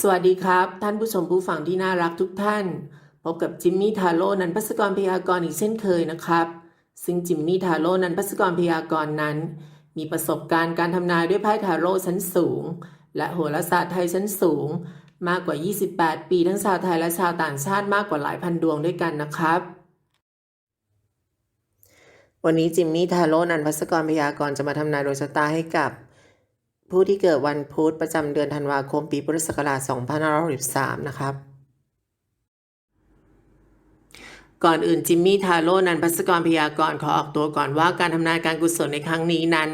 สวัสดีครับ ท่านผู้ชมผู้ฟังที่น่ารักทุกท่าน พบกับจิมมี่ทาโร่นันพัสกรพยากรณ์อีกเช่นเคยนะครับ ซึ่งจิมมี่ทาโร่นันพัสกรพยากรณ์นั้น มีประสบการณ์การทำนายด้วยไพ่ทาโร่ชั้นสูง และโหราศาสตร์ไทยชั้นสูง มากกว่า 28 ปีทั้งชาวไทยและชาวต่างชาติมากกว่าหลายพันดวงด้วยกันนะครับ วันนี้จิมมี่ทาโร่นันพัสกรพยากรณ์จะมาทำนายดวงชะตาให้กับ ผู้ที่เกิดวันพุธประจำเดือนธันวาคมปีพุทธศักราช2563 นะครับ ก่อนอื่นจิมมี่ทาโร่นันพัสกรพยากรณ์ขอออกตัวก่อนว่าการทำนายการกุศลในครั้งนี้นั้น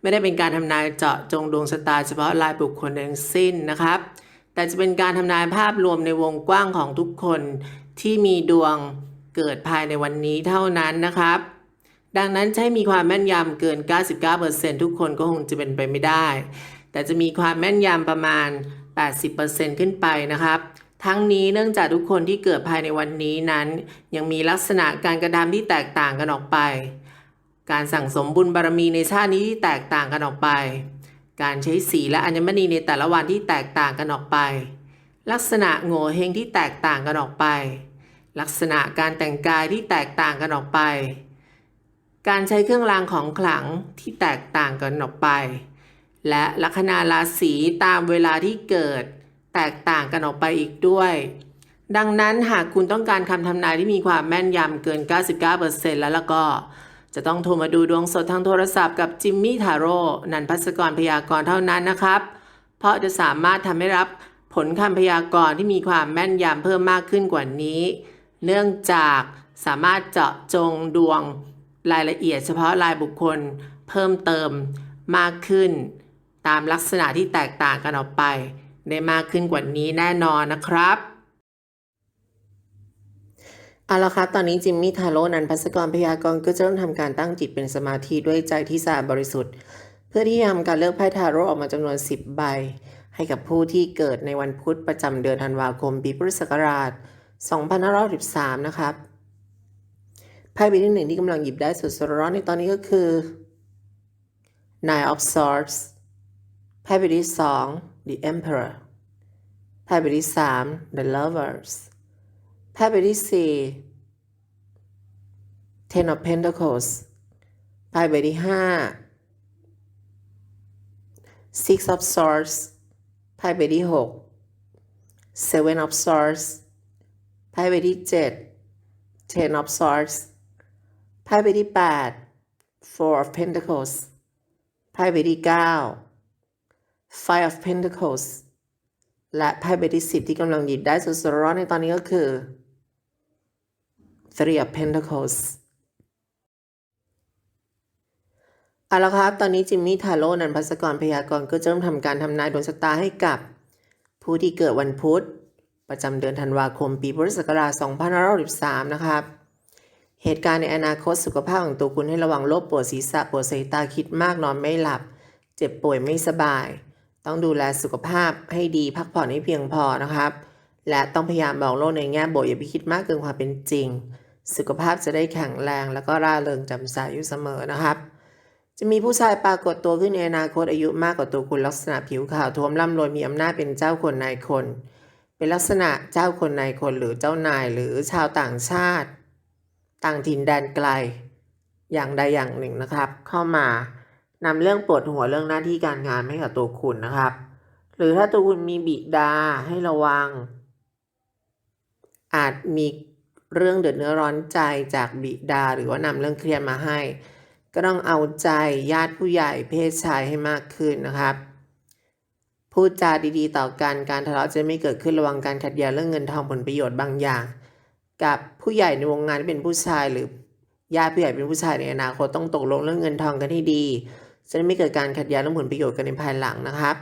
ไม่ได้เป็นการทำนายเจาะจงดวงชะตาเฉพาะรายบุคคลทั้งสิ้นนะครับ แต่จะเป็นการทำนายภาพรวมในวงกว้างของทุกคนที่มีดวงเกิดภายในวันนี้เท่านั้นนะครับ ดังนั้นใช้มีความแม่นยำเกิน 99%ทุกคนก็คงจะเป็นไปไม่ได้ แต่จะมีความแม่นยำประมาณ 80%ขึ้นไปนะครับ ทั้งนี้เนื่องจากทุกคนที่เกิดภายในวันนี้นั้น ยังมีลักษณะการกระทำที่แตกต่างกันออกไป การสั่งสมบุญบารมีในชาตินี้ที่แตกต่างกันออกไป การใช้สีและอัญมณีในแต่ละวันที่แตกต่างกันออกไป ลักษณะโง่เฮงที่แตกต่างกันออกไป ลักษณะการแต่งกายที่แตกต่างกันออกไป การใช้เครื่องรางของขลังที่แตกต่างกันออกไป และลัคนาราศีตามเวลาที่เกิดแตกต่างกันออกไปอีกด้วย ดังนั้นหากคุณต้องการคำทำนายที่มีความแม่นยำเกิน 99%แล้วแล้วก็ จะต้องโทรมาดูดวงสดทางโทรศัพท์กับจิมมี่ทาโร่นันพัสกรพยากรณ์เท่านั้นนะครับ เพราะจะสามารถทำให้รับผลคำพยากรณ์ที่มีความแม่นยำเพิ่มมากขึ้นกว่านี้ เนื่องจากสามารถเจาะจงดวง รายละเอียดเฉพาะรายบุคคลเพิ่มเติมมากขึ้น ตามลักษณะที่แตกต่างกันออกไป ได้มากขึ้นกว่านี้แน่นอนนะครับเอาละครับ ตอนนี้จิมมี่ทาโร่นันพัสกรพยากรก็จะเริ่มทำการตั้งจิตเป็นสมาธิด้วยใจที่สะอาดบริสุทธิ์ เพื่อที่จะทำการเลือกไพ่ทาโร่ออกมาจำนวน 10 ใบ ให้กับผู้ที่เกิดในวันพุธประจำเดือนธันวาคมปีพุทธศักราช 2513 นะครับ ไพ่ใบที่หนึ่งที่กำลังหยิบได้สดๆร้อนในตอนนี้ก็คือ Nine of Swords ไพ่ใบที่สอง The Emperor ไพ่ใบที่สาม The Lovers ไพ่ใบที่สี่ Ten of Pentacles ไพ่ใบที่ห้า Six of Swords ไพ่ใบที่หก Seven of Swords ไพ่ใบที่เจ็ด Ten of Swords ไพ่ใบที่แปด Four of Pentacles ไพ่ใบที่เก้า Five of Pentacles และไพ่ใบที่สิบที่กำลังหยิบได้สดๆร้อนในตอนนี้ก็คือ Three of Pentacles เอาละครับ ตอนนี้จิมมี่ทาโร่นันพัสกรพยากรณ์ก็จะเริ่มทำการทำนายดวงชะตาให้กับ ผู้ที่เกิดวันพุธ ประจำเดือนธันวาคมปีพุทธศักราช2563 นะครับ เหตุการณ์ในอนาคตสุขภาพของตัวคุณให้ระวังโรคปวดศีรษะปวดสายตาคิดมากนอนไม่หลับ เจ็บป่วยไม่สบาย ต้องดูแลสุขภาพให้ดีพักผ่อนให้เพียงพอนะครับ และต้องพยายามมองโลกในแง่บวกอย่าไปคิดมากเกินความเป็นจริง สุขภาพจะได้แข็งแรงแล้วก็ร่าเริงจำใสอยู่เสมอนะครับ จะมีผู้ชายปรากฏตัวขึ้นในอนาคตอายุมากกว่าตัวคุณลักษณะผิวขาวท้วมร่ำรวยมีอำนาจเป็นเจ้าคนนายคน เป็นลักษณะเจ้าคนนายคนหรือเจ้านายหรือชาวต่างชาติ ต่างถิ่นแดนไกล อย่างใดอย่างหนึ่งนะครับ เข้ามานำเรื่องปวดหัวเรื่องหน้าที่การงานให้กับตัวคุณนะครับ หรือถ้าตัวคุณมีบิดาให้ระวัง อาจมีเรื่องเดือดเนื้อร้อนใจจากบิดา หรือว่านำเรื่องเครียดมาให้ ก็ต้องเอาใจญาติผู้ใหญ่เพศชายให้มากขึ้นนะครับ พูดจาดีๆ ต่อกันการทะเลาะจะไม่เกิดขึ้นระวังการขัดแย้งเรื่องเงินทองผลประโยชน์บางอย่าง กับผู้ใหญ่ในวงงานที่เป็นผู้ชายหรือญาติผู้ใหญ่เป็นผู้ชายในอนาคตต้องตกลงเรื่องเงินทองกันให้ดีจะได้ไม่เกิดการขัดแย้งเรื่องผลประโยชน์กันในภายหลังนะครับ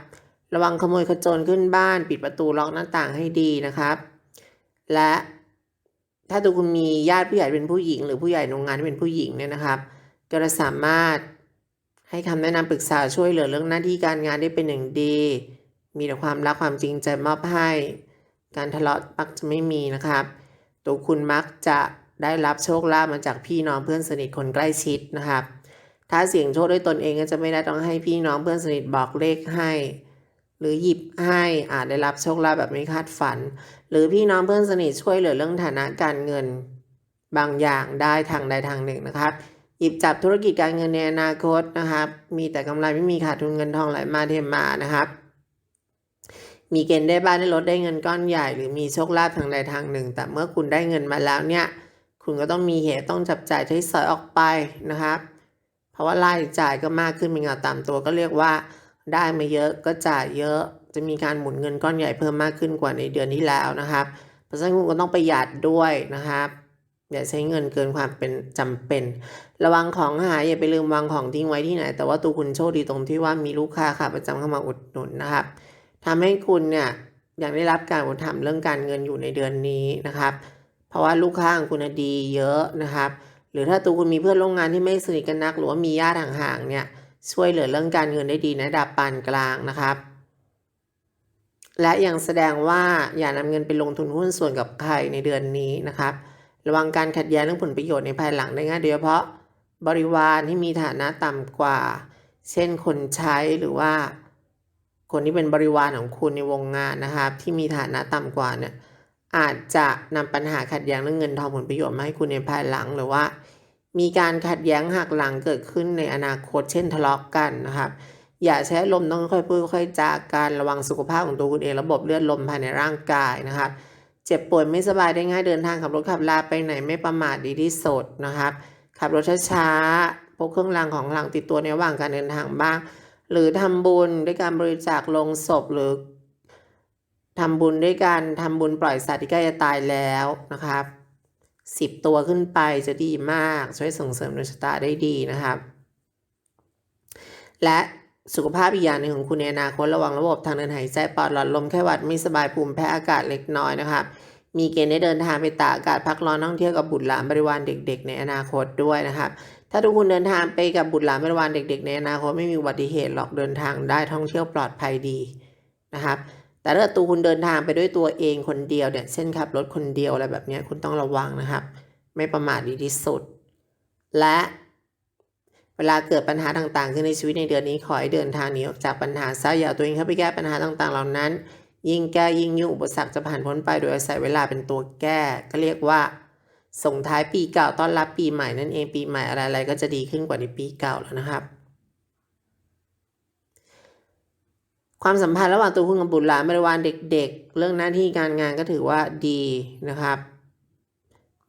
ระวังขโมยขโจรขึ้นบ้าน ปิดประตูล็อกหน้าต่างให้ดีนะครับ และถ้าตัวคุณมีญาติผู้ใหญ่เป็นผู้หญิง หรือผู้ใหญ่ในวงงานที่เป็นผู้หญิงเนี่ยนะครับก็จะสามารถให้คำแนะนำปรึกษาช่วยเหลือเรื่องหน้าที่การงานได้เป็นอย่างดี มีแต่ความรักความจริงใจมอบให้ การทะเลาะมักจะไม่มีนะครับ ตัวคุณมักจะได้รับโชคลาภมาจากพี่น้องเพื่อนสนิทคนใกล้ชิดนะครับ ถ้าเสี่ยงโชคด้วยตนเองก็จะไม่ได้ต้องให้พี่น้องเพื่อนสนิทบอกเลขให้ หรือหยิบให้อาจได้รับโชคลาภแบบไม่คาดฝัน หรือพี่น้องเพื่อนสนิทช่วยเหลือเรื่องฐานะการเงิน บางอย่างได้ทางใดทางหนึ่งนะครับ หยิบจับธุรกิจการเงินในอนาคตนะครับ มีแต่กำไรไม่มีขาดทุนเงินทองไหลมาเทมานะครับ มีเกณฑ์ได้บ้านได้รถได้เงินก้อนใหญ่ หรือมีโชคลาภทางใดทางหนึ่ง แต่เมื่อคุณได้เงินมาแล้วเนี่ย คุณก็ต้องมีเหตุต้องจับจ่ายใช้สอยออกไปนะครับเพราะว่ารายจ่ายก็มากขึ้นเป็นเงาตามตัวก็เรียกว่า ได้มาเยอะก็จ่ายเยอะจะมีการหมุนเงินก้อนใหญ่เพิ่มมากขึ้นกว่าในเดือนที่แล้วนะครับ เพราะฉะนั้นคุณก็ต้องประหยัดด้วยนะครับอย่าใช้เงินเกินความเป็นจำเป็น ระวังของหายอย่าไปลืมวางของทิ้งไว้ที่ไหน แต่ว่าตัวคุณโชคดีตรงที่ว่ามีลูกค้าขาประจำเข้ามาอุดหนุนนะครับ ทำให้คุณเนี่ยยังได้รับการอุปถัมภ์เรื่องการเงินอยู่ในเดือนนี้นะครับ เพราะว่าลูกค้าของคุณดีเยอะนะครับ หรือถ้าตัวคุณมีเพื่อนร่วมงานที่ไม่สนิทกันนัก หรือว่ามีญาติห่างๆเนี่ยช่วยเหลือเรื่องการเงินได้ดีในระดับปานกลางนะครับ และยังแสดงว่าอย่านำเงินไปลงทุนหุ้นส่วนกับใครในเดือนนี้นะครับ ระวังการขัดแย้งเรื่องผลประโยชน์ในภายหลังได้ง่ายโดยเฉพาะบริวารที่มีฐานะต่ำกว่า เช่นคนใช้หรือว่า คนที่เป็นบริวารของคุณในวงงานนะครับ ที่มีฐานะต่ำกว่าเนี่ยอาจจะนำปัญหาขัดแย้งเรื่องเงินทองผลประโยชน์มาให้คุณในภายหลังหรือว่า มีการขัดแย้งหักหลังเกิดขึ้นในอนาคตเช่นทะเลาะกันนะครับ อย่าใช้ลมต้องค่อยพูดค่อยจากันระวังสุขภาพของตัวคุณเองระบบเลือดลมภายในร่างกายนะครับ เจ็บป่วยไม่สบายได้ง่ายเดินทางขับรถขับลาไปไหนไม่ประมาทดีที่สุดนะครับขับรถช้าๆพกเครื่องรางของขลังติดตัวในระหว่างการเดินทางบ้าง หรือทำบุญด้วยการบริจาคลงศพหรือทำบุญด้วยการทำบุญปล่อยสัตว์ที่ใกล้จะตายแล้วนะครับสิบตัวขึ้นไปจะดีมากช่วยส่งเสริมดวงชะตาได้ดีนะครับ และสุขภาพอีกอย่างหนึ่งของคุณในอนาคตระวังระบบทางเดินหายใจปอดหลอดลมแค่วัดไม่สบายภูมิแพ้อากาศเล็กน้อยนะครับ มีเกณฑ์ได้เดินทางไปตากอากาศพักร้อนท่องเที่ยวกับบุตรหลานบริวารเด็ก ๆ ในอนาคตด้วยนะครับ ถ้าทุกคุณเดินทางไปกับบุตรหลานบริวารเด็ก ๆ ในอนาคตไม่มีอุบัติเหตุหรอกเดินทางได้ท่องเที่ยวปลอดภัยดีนะครับ แต่ถ้าตัวคุณเดินทางไปด้วยตัวเองคนเดียวเนี่ยเช่นขับรถคนเดียวอะไรแบบนี้คุณต้องระวังนะครับ ไม่ประมาทดีที่สุด และเวลาเกิดปัญหาต่างๆ ขึ้นในชีวิตในเดือนนี้ขอให้เดินทางหนีออกจากปัญหาซะอย่าเอาตัวเองเข้าไปแก้ปัญหาต่างๆ เหล่านั้น ยิ่งแก้ยิ่งยุ่งอุปสรรคจะผ่านพ้นไปโดยอาศัยเวลาเป็นตัวแก้ ก็เรียกว่า ส่งท้ายปีเก่าต้อนรับปีใหม่นั่นเองปีใหม่อะไรๆก็จะดีขึ้นกว่าในปีเก่าแล้วนะครับ ความสัมพันธ์ระหว่างตัวคุณกับบุตรหลานบริวารเด็ก ๆ เรื่องหน้าที่การงานก็ถือว่าดีนะครับ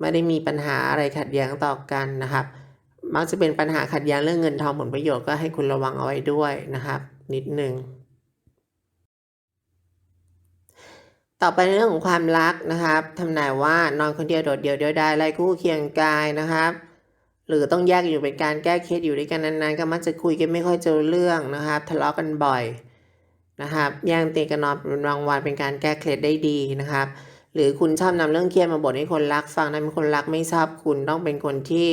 ไม่ได้มีปัญหาอะไรขัดแย้งต่อกันนะครับ มักจะเป็นปัญหาขัดแย้งเรื่องเงินทองผลประโยชน์ก็ให้คุณระวังเอาไว้ด้วยนะครับ นิดนึง ต่อไปในเรื่องของความรักนะครับทำนายว่านอนคนเดียวโดดเดี่ยวเดียวดายไร้คู่เคียงกายนะครับ หรือต้องแยกอยู่เป็นการแก้เคสอยู่ด้วยกันนานๆ ก็มักจะคุยกันไม่ค่อยเจอเรื่องนะครับ ทะเลาะกันบ่อยนะครับแย่งเตียงกันนอนเป็นรางวัลเป็นการแก้เคล็ดได้ดีนะครับ หรือคุณชอบนำเรื่องเครียดมาบ่นให้คนรักฟังนั้นเป็นคนรักไม่ชอบคุณต้องเป็นคนที่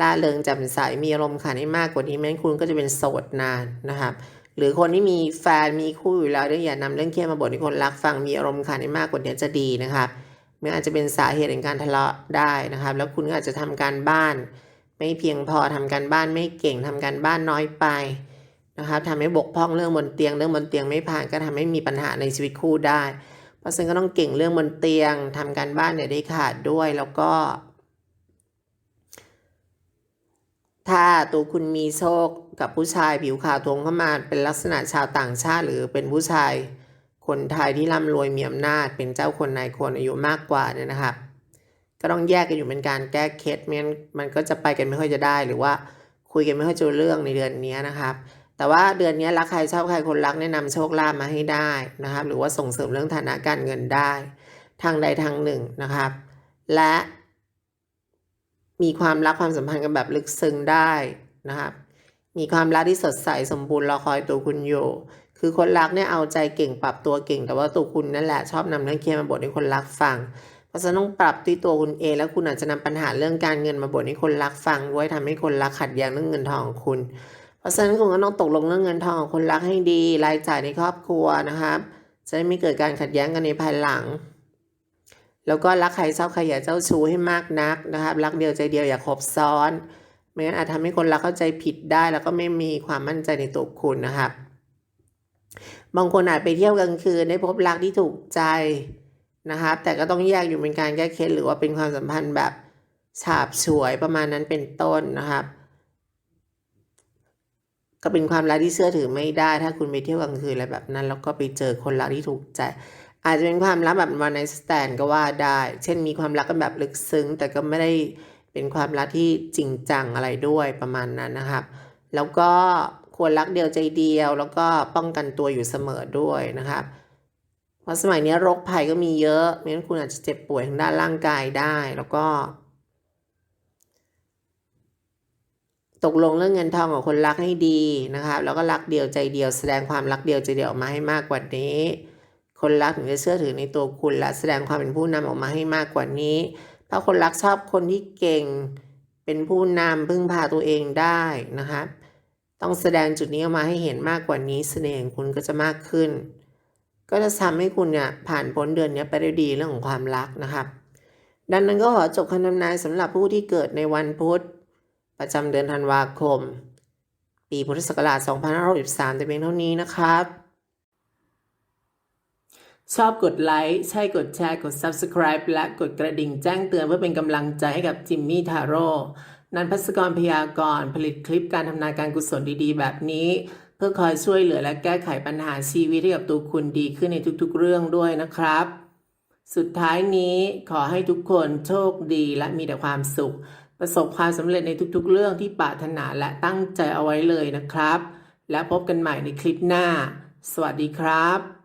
ล่าเริงแจ่มใสมีอารมณ์ขันให้มากกว่านี้ไม่งั้นคุณก็จะเป็นโสดนานนะครับ หรือคนที่มีแฟนมีคู่อยู่แล้วเนี่ยอย่านำเรื่องเครียดมาบ่นให้คนรักฟังมีอารมณ์ขันให้มากกว่านี้จะดีนะครับมันอาจจะเป็นสาเหตุในการทะเลาะได้นะครับ แล้วคุณก็อาจจะทำการบ้าน ไม่เพียงพอทำการบ้านไม่เก่งทำการบ้านน้อยไปนะครับทำให้บกพร่องเรื่องบนเตียงเรื่องบนเตียงไม่ผ่านก็ทำให้มีปัญหาในชีวิตคู่ได้ เพราะฉะนั้นก็ต้องเก่งเรื่องบนเตียงทำการบ้านเนี่ยได้ขาดด้วยแล้วก็ ถ้า ตัวคุณมีโชคกับผู้ชายผิวขาวทวงเข้ามาเป็นลักษณะชาวต่างชาติ หรือเป็นผู้ชาย คนไทยที่ร่ำรวยมีอำนาจ เป็นเจ้าคนนายคนอายุมากกว่าเนี่ยนะครับ ก็ต้องแยกกันอยู่เป็นการแก้เคสไม่งั้นมันก็จะไปกันไม่ค่อยจะได้ หรือว่าคุยกันไม่ค่อยจะเรื่องในเดือนนี้นะครับ แต่ว่าเดือนนี้รักใครชอบใครคนรักแนะนำโชคลาภมาให้ได้นะครับ หรือว่าส่งเสริมเรื่องฐานะการเงินได้ ทางใดทางหนึ่งนะครับ และ มีความรักความสัมพันธ์กันแบบลึกซึ้งได้นะครับ มีความรักที่สดใสสมบูรณ์รอคอยตัวคุณอยู่คือคนรักเนี่ยเอาใจเก่งปรับตัวเก่ง แต่ว่าตัวคุณนั่นแหละชอบนำเรื่องเครียดมาบ่นให้คนรักฟัง เพราะฉะนั้นต้องปรับที่ตัวคุณเองแล้วคุณอาจจะนำปัญหาเรื่องการเงินมาบ่นให้คนรักฟังด้วยทำให้คนรักขัดแย้งเรื่องเงินทองของคุณ เพราะฉะนั้นคุณก็ต้องตกลงเรื่องเงินทองของคนรักให้ดี รายจ่ายในครอบครัวนะครับ จะได้ไม่เกิดการขัดแย้งกันในภายหลัง แล้วก็รักใครชอบใครอย่าเจ้าชู้ให้มากนักนะครับ รักเดียวใจเดียวอย่าคบซ้อน ไม่งั้นอาจทำให้คนรักเข้าใจผิดได้ แล้วก็ไม่มีความมั่นใจในตัวคุณนะครับ บางคนอาจไปเที่ยวกลางคืนได้พบรักที่ถูกใจนะครับ แต่ก็ต้องแยกอยู่เป็นการแก้เคล็ดหรือว่าเป็นความสัมพันธ์แบบฉาบฉวยประมาณนั้นเป็นต้นนะครับ ก็เป็นความรักที่เชื่อถือไม่ได้ ถ้าคุณไปเที่ยวกลางคืนอะไรแบบนั้น แล้วก็ไปเจอคนรักที่ถูกใจ อาจจะเป็นความรักแบบวันไนสแตนก็ว่าได้ เช่นมีความรักกันแบบลึกซึ้ง แต่ก็ไม่ได้เป็นความรักที่จริงจังอะไรด้วยประมาณนั้นนะครับ แล้วก็ควรรักเดียวใจเดียว แล้วก็ป้องกันตัวอยู่เสมอด้วยนะครับเพราะสมัยนี้โรคภัยก็มีเยอะไม่งั้นคุณอาจจะเจ็บป่วยทางด้านร่างกายได้ แล้วก็ ตกลงเรื่องเงินทองของคนรักให้ดีนะครับ แล้วก็รักเดียวใจเดียว แสดงความรักเดียวใจเดียวออกมาให้มากกว่านี้ คนรักถึงจะเชื่อถือในตัวคุณและแสดงความเป็นผู้นำออกมาให้มากกว่านี้ เพราะคนรักชอบคนที่เก่ง เป็นผู้นำพึ่งพาตัวเองได้นะครับต้องแสดงจุดนี้ออกมาให้เห็นมากกว่านี้เสน่ห์ของคุณก็จะมากขึ้น ก็จะทำให้คุณเนี่ยผ่านพ้นเดือนนี้ไปได้ดีเรื่องของความรักนะครับดังนั้นก็ขอจบคำทำนายสำหรับผู้ที่เกิดในวันพุธ ประจำเดือนธันวาคม ปีพุทธศักราช 2563แต่เพียงเท่านี้นะครับ ชอบกดไลค์ ใช่กดแชร์ กด Subscribe และกดกระดิ่งแจ้งเตือนเพื่อเป็นกำลังใจให้กับจิมมี่ทาโร่นันพัสกรพยากรณ์ผลิตคลิปการทำนายการกุศลดีๆ แบบนี้ เพื่อคอยช่วยเหลือและแก้ไขปัญหาชีวิตให้กับตัวคุณดีขึ้นในทุกๆเรื่องด้วยนะครับ สุดท้ายนี้ขอให้ทุกคนโชคดีและมีแต่ความสุข ประสบความสำเร็จในทุกๆ เรื่องที่ปรารถนาและตั้งใจเอาไว้เลยนะครับ และพบกันใหม่ในคลิปหน้า สวัสดีครับ